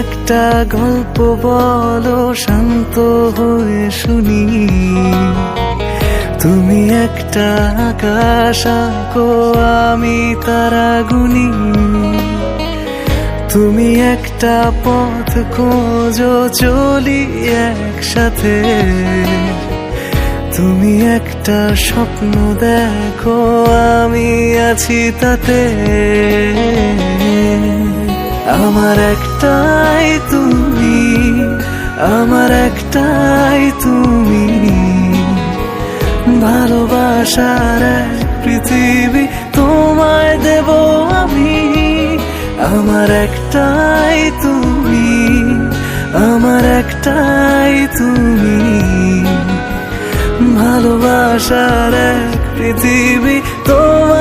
একটা গল্প বলো, শান্ত হয়ে শুনি। তুমি একটা আকাশ আঁকো, আমি তারা গুনি। তুমি একটা পথ খোঁজো, চলি একসাথে। তুমি একটা স্বপ্ন দেখো, আমি আছি তাতে। আমার একটাই তুমি, আমার একটাই তুমি। ভালোবাসার পৃথিবী তোমায় দেব আমি, আমার একটাই তুমি, আমার একটাই তুমি। ভালোবাসার পৃথিবী পৃথিবী